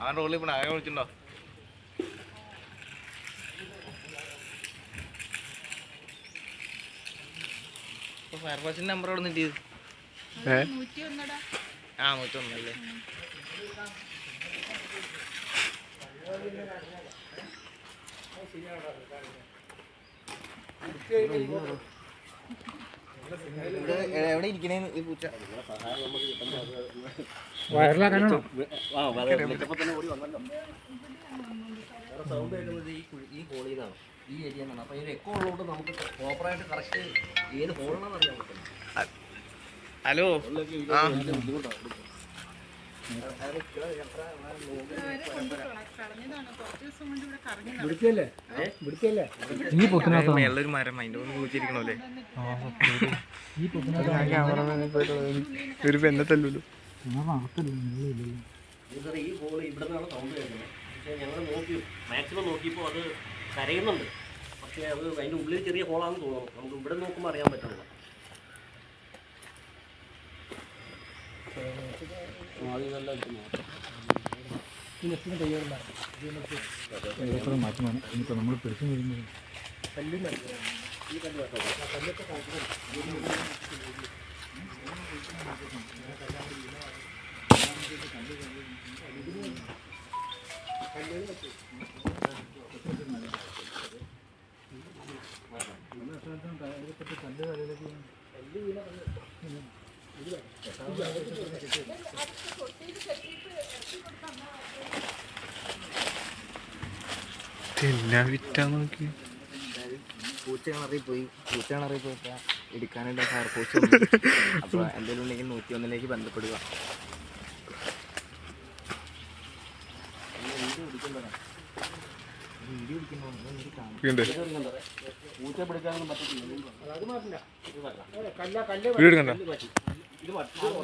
ആ റോളിൽ ഇപ്പൊ ആകെ വിളിച്ചിട്ടുണ്ടോ ഫയർഫോഴ്സിന്റെ നമ്പർ എവിടെ നിന്ന് കിട്ടിയത് നൂറ്റി ആ നൂറ്റൊന്നല്ലേ എവിടെ ഇരിക്കണേ ഈ പൂച്ച? വയറിലാക്കാനാണോ? സൗണ്ട് കേൾക്കുന്നത് ഈ ഈ ഹോളിൽ നിന്നാണ് ഈ ഏരിയ നിന്നാണ് അപ്പോൾ ഈ എക്കോ ഉള്ളതുകൊണ്ട് നമുക്ക് പ്രോപ്പറായിട്ട് കറക്റ്റ് ഏത് ഹോളാണെന്ന് അറിയാൻ പറ്റില്ല ഹലോ. ഈ മരം അതിന്റെ ഒന്ന് ഈ ഒരു ഈ ഹോൾ ഇവിടെ നിന്നാണ് സൗണ്ട് കേൾക്കുന്നത് പക്ഷേ ഞങ്ങൾ നോക്കി മാക്സിമം നോക്കിയപ്പോ അത് കരയുന്നുണ്ട്. പക്ഷെ അത് അതിന്റെ ഉള്ളിൽ ചെറിയ ഹോളാന്ന് തോന്നുന്നു. നമുക്ക് ഇവിടെ നോക്കുമ്പോൾ അറിയാൻ പറ്റുന്നില്ല. മാറ്റി വേണം ഇനിയിപ്പോൾ നമ്മൾ പിടിച്ചു വരുന്നത് പിന്നെ വിറ്റാ നോക്കി. പൂച്ച കിണറിൽ പോയി. പൂച്ച കിണറിൽ പോയപ്പോ എടുക്കാനായിട്ട് ഫയർഫോഴ്സ് അപ്പൊ എന്തെങ്കിലും ഉണ്ടെങ്കിൽ നൂറ്റി ഒന്നിലേക്ക് ബന്ധപ്പെടുക പൂച്ച പിടിക്കാനൊന്നും പറ്റത്തില്ല. കല്ല കല്ല് You.